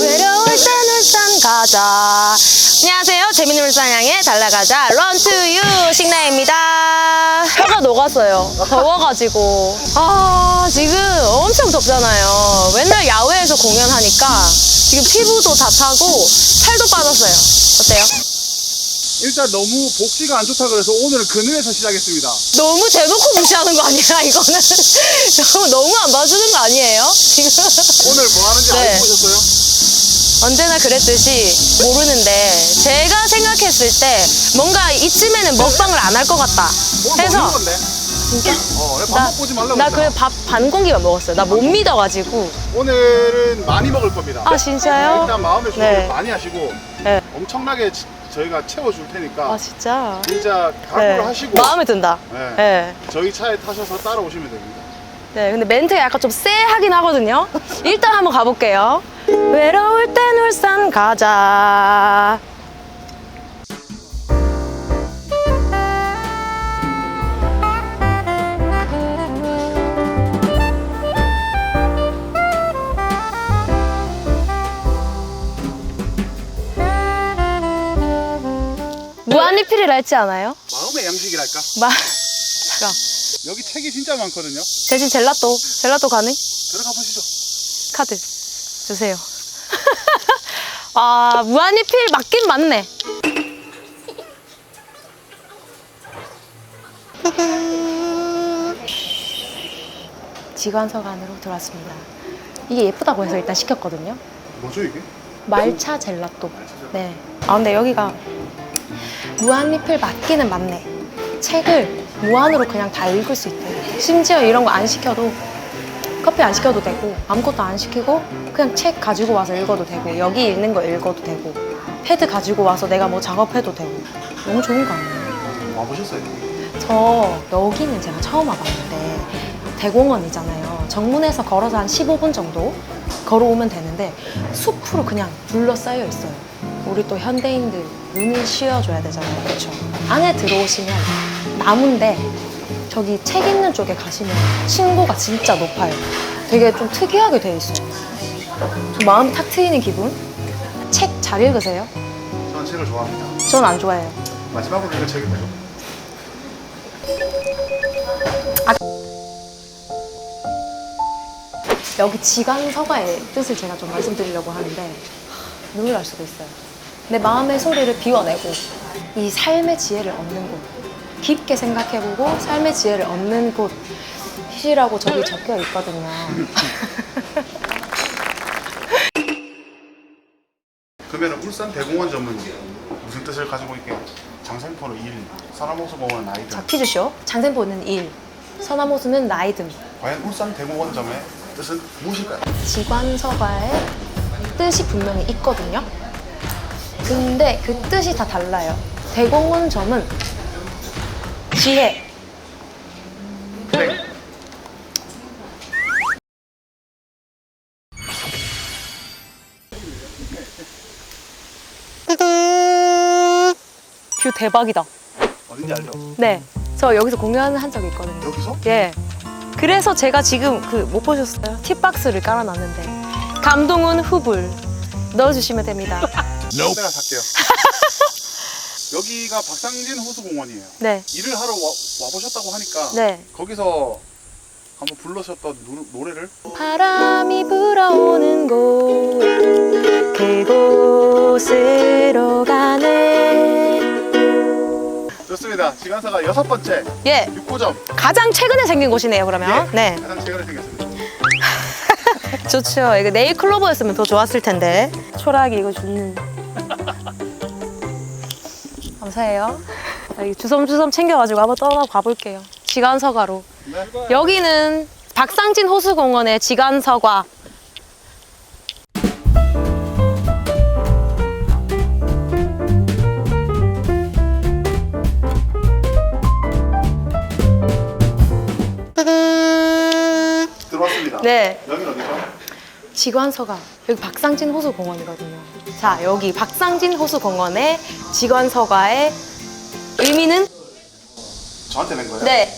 외로울 땐 울산 가자. 안녕하세요. 재밌는 울산양의 달라가자. 런투유 식나입니다. 녹았어요. 더워가지고. 아, 지금 엄청 덥잖아요. 맨날 야외에서 공연하니까 지금 피부도 다 타고 살도 빠졌어요. 어때요? 일단 너무 복지가 안 좋다 그래서 오늘은 그늘에서 시작했습니다. 너무 대놓고 무시하는 거 아니야, 이거는? 너무, 너무 안 봐주는 거 아니에요? 지금. 오늘 뭐 하는지 네. 알고 오셨어요? 언제나 그랬듯이 모르는데 제가 생각했을 때 뭔가 이쯤에는 먹방을 안 할 것 같다 오늘 해서 먹는 건데? 진짜? 어, 밥 나, 먹고 오지 말라고 나 했잖아. 그밥반 공기만 먹었어요 나 못 믿어가지고 오늘은 많이 먹을 겁니다. 아 진짜요? 일단 마음의 준비를 네. 많이 하시고 네. 엄청나게 지- 저희가 채워줄 테니까 아 진짜 진짜 각오를 네. 하시고 마음에 든다 네. 네. 저희 차에 타셔서 따라오시면 됩니다. 네, 근데 멘트가 약간 좀 쎄하긴 하거든요 일단 한번 가볼게요 외로울 땐 울산 가자 무한리필이라 했지 않아요? 마음의 양식이랄까? 마... 잠깐 여기 책이 진짜 많거든요. 대신 젤라또 젤라또 가능? 들어가 보시죠. 카드 주세요 아 무한리필 맞긴 맞네 지관석 안으로 들어왔습니다 이게 예쁘다고 해서 일단 시켰거든요 뭐죠 이게? 말차 젤라또 네. 아 근데 여기가 무한 리필 맞기는 맞네. 책을 무한으로 그냥 다 읽을 수 있대요. 심지어 이런 거 안 시켜도 커피 안 시켜도 되고 아무것도 안 시키고 그냥 책 가지고 와서 읽어도 되고 여기 있는 거 읽어도 되고 패드 가지고 와서 내가 뭐 작업해도 되고 너무 좋은 거 아니에요? 와보셨어요? 저 여기는 제가 처음 와봤는데 대공원이잖아요. 정문에서 걸어서 한 15분 정도 걸어오면 되는데 숲으로 그냥 둘러싸여 있어요. 우리 또 현대인들 눈을 씌워줘야 되잖아요. 그렇죠? 안에 들어오시면 나무인데 저기 책 있는 쪽에 가시면 층고가 진짜 높아요. 되게 좀 특이하게 돼 있어요. 좀 마음이 탁 트이는 기분? 책 잘 읽으세요? 저는 책을 좋아합니다. 전 안 좋아해요. 마지막으로 읽은 책이 뭐죠? 여기 지간 서가의 뜻을 제가 좀 말씀드리려고 하는데 눈물 날 수도 있어요. 내 마음의 소리를 비워내고 이 삶의 지혜를 얻는 곳 깊게 생각해보고 삶의 지혜를 얻는 곳이라고 저기 적혀 있거든요. 그러면 울산 대공원 전문 무슨 뜻을 가지고 있게요? 장생포는 일, 사람호수공원은 아이들. 자 퀴즈쇼 장생포는 일, 서남호수는 나이듦, 과연 울산 대공원 점의 뜻은 무엇일까요? 지관서가의 뜻이 분명히 있거든요. 근데 그 뜻이 다 달라요. 대공원점은 지혜, 땡. 뷰 대박이다. 어딘지 알죠? 네. 저 여기서 공연한 적이 있거든요. 여기서? 예. 그래서 제가 지금 그 못 보셨어요? 팁박스를 깔아놨는데 감동은 후불 넣어주시면 됩니다. 내가 살게요. 여기가 박상진 호수공원이에요. 네. 일을 하러 와, 와보셨다고 하니까 네. 거기서 한번 불러셨던 노, 노래를 바람이 불어오는 곳 그곳으로 가네. 좋습니다. 지간사가 여섯 번째 예. 6호점 가장 최근에 생긴 곳이네요. 그러면. 예, 네. 가장 최근에 생겼습니다. 좋죠. 이거 네일 클로버였으면 더 좋았을 텐데. 초락이 이거 좋는. 감사해요. 주섬주섬 챙겨가지고 한번 떠나 가볼게요. 지간서가로. 네. 여기는 박상진 호수공원의 지간서가. 들어왔습니다. 네. 여기는 어디죠? 직원서가 여기 박상진 호수공원이거든요. 자, 여기 박상진 호수공원의 직원서가의 의미는 저한테 낸 거예요? 네,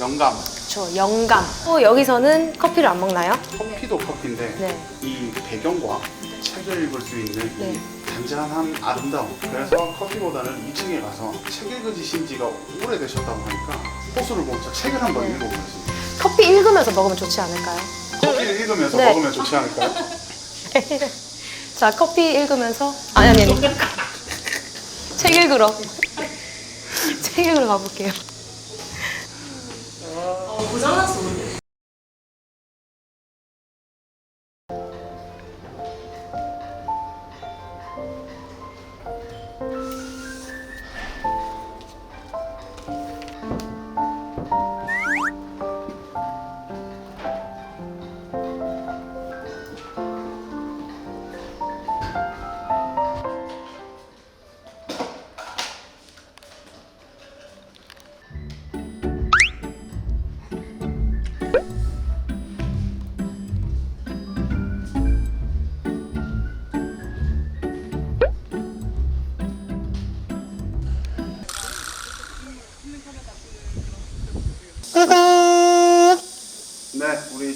영감. 저 영감. 또 여기서는 커피를 안 먹나요? 커피도 커피인데 네. 이 배경과 책을 읽을 수 있는 네. 이 잔잔한 아름다움. 그래서 커피보다는 2층에 가서 책 읽으신 지가 오래되셨다고 하니까 호수를 보면서 책을 한번 네. 읽어보세요. 커피 읽으면서 먹으면 좋지 않을까요? 커피를 읽으면서 네. 먹으면 좋지 않을까요? 자, 커피 읽으면서 아니 아니 아니. 책 읽으러. 책 읽으러 가볼게요. 어, 고장났어. 네,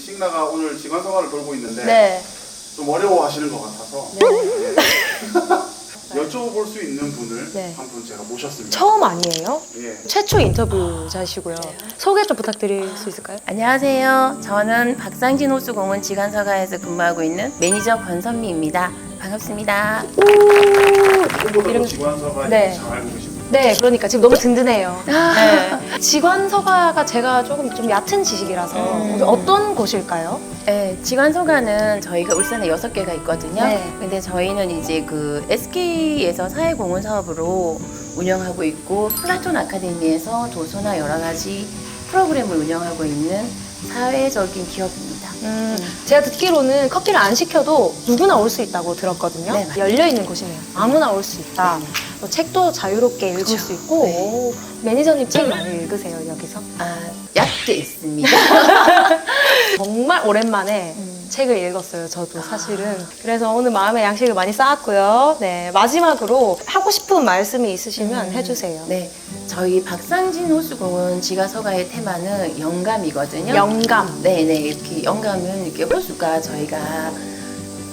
싱나가 오늘 직관생활을 돌고 있는데 네. 좀 어려워하시는 것 같아서 네. 여쭤볼 수 있는 분을 네. 한 분 제가 모셨습니다. 처음 아니에요? 예. 최초 인터뷰자시고요. 소개 좀 부탁드릴 수 있을까요? 안녕하세요. 저는 박상진 호수공원 지간서가에서 근무하고 있는 매니저 권선미입니다. 반갑습니다. 이름 직관서가 네. 잘 알고 계십니다. 네, 그러니까 지금 너무 든든해요. 네. 직관서가가 제가 조금 좀 얕은 지식이라서 음. 어떤 곳일까요? 네, 지간서가는 저희가 울산에 여섯 개가 있거든요. 네. 근데 저희는 이제 그 SK에서 사회공헌 사업으로 운영하고 있고 플라톤 아카데미에서 도서나 여러 가지 프로그램을 운영하고 있는 사회적인 기업입니다. 음, 제가 듣기로는 커피를 안 시켜도 누구나 올 수 있다고 들었거든요. 네, 맞아요. 열려 있는 곳이네요. 아무나 올 수 있다. 네. 또 책도 자유롭게 읽을 그렇죠. 수 있고 네. 오, 매니저님 책 많이 읽으세요 여기서? 아, 얕게 있습니다. 정말 오랜만에 음. 책을 읽었어요. 저도 사실은. 그래서 오늘 마음의 양식을 많이 쌓았고요. 네 마지막으로 하고 싶은 말씀이 있으시면 음. 해주세요. 네, 저희 박상진 호수공원 지가서가의 테마는 영감이거든요. 영감. 네네 이렇게 영감은 이렇게 호수가 저희가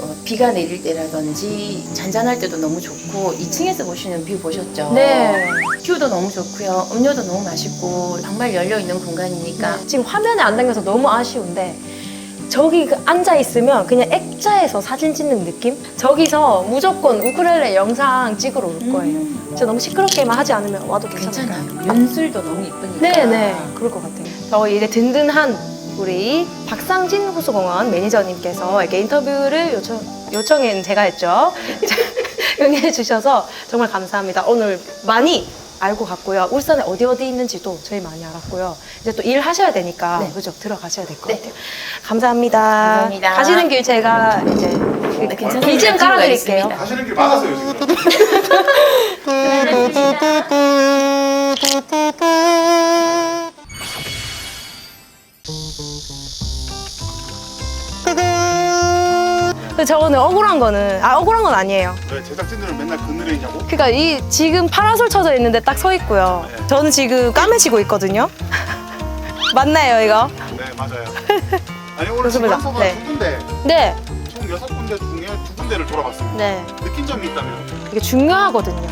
어, 비가 내릴 때라든지 잔잔할 때도 너무 좋고 2층에서 보시는 뷰 보셨죠? 네. 뷰도 너무 좋고요. 음료도 너무 맛있고 정말 열려 있는 공간이니까 지금 화면에 안 담겨서 너무 아쉬운데 저기 그 앉아 있으면 그냥 액자에서 사진 찍는 느낌? 저기서 무조건 우쿨렐레 영상 찍으러 올 거예요. 진짜 너무 시끄럽게만 하지 않으면 와도 괜찮을까요? 음. 괜찮아요. 연술도 너무 이쁘니까. 네네 그럴 것 같아요. 저희 이제 든든한 우리 박상진 호수공원 매니저님께서 이렇게 인터뷰를 요청 요청은 제가 했죠. 응해 주셔서 정말 감사합니다. 오늘 많이 알고 갔고요. 울산에 어디 어디 있는지도 저희 많이 알았고요. 이제 또 일 하셔야 되니까 네. 그죠 들어가셔야 될 것 네. 같아요. 감사합니다. 감사합니다. 가시는 길 제가 이제 네, 괜찮습니다. BGM 깔아드릴게요. 가시는 길 막았어요 지금. 저 오늘 억울한 거는 아 억울한 건 아니에요. 왜 제작진들은 맨날 그늘에 있냐고? 그러니까 이 지금 파라솔 쳐져 있는데 딱 서 있고요. 네. 저는 지금 까매지고 있거든요. 맞나요 이거? 네 맞아요. 아니 오늘 좋습니다. 직관서가 네. 두 군데 네, 총 여섯 군데 중에 두 군데를 돌아봤습니다. 네. 느낀 점이 있다면 이게 중요하거든요.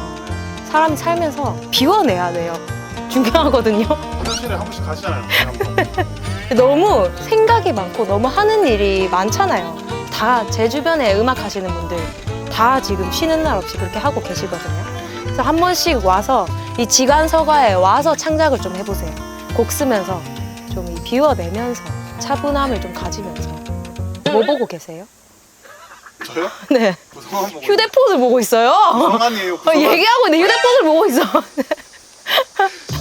사람이 살면서 비워내야 돼요. 중요하거든요. 화장실에 한 번씩 가시잖아요. 한번. 너무 생각이 많고 너무 하는 일이 많잖아요. 다 제 주변에 음악 하시는 분들 다 지금 쉬는 날 없이 그렇게 하고 계시거든요. 그래서 한 번씩 와서 이 지관서가에 와서 창작을 좀 해보세요. 곡 쓰면서 좀이 비워내면서 차분함을 좀 가지면서 뭐 보고 계세요? 저요? 네. 구성한 보고 휴대폰을 보고 있어요. 구성한이에요. 어, 구성한. 얘기하고 있는데 휴대폰을 보고 있어.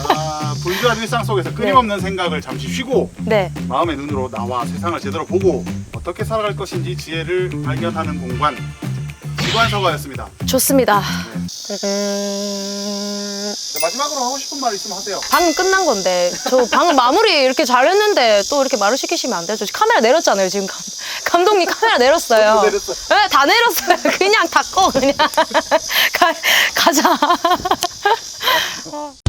아, 분주한 일상 속에서 끊임없는 생각을 잠시 쉬고 네. 마음의 눈으로 나와 세상을 제대로 보고 어떻게 살아갈 것인지 지혜를 발견하는 공간 지관서가였습니다. 좋습니다. 음, 네, 마지막으로 하고 싶은 말 있으면 하세요. 방금 끝난 건데 저 방금 마무리 이렇게 잘했는데 또 이렇게 말을 시키시면 안 되죠. 카메라 내렸잖아요 지금 감, 감독님 카메라 내렸어요. 저도 내렸어요. 네, 다 내렸어요. 그냥 다 꺼, 그냥. 가, 가자.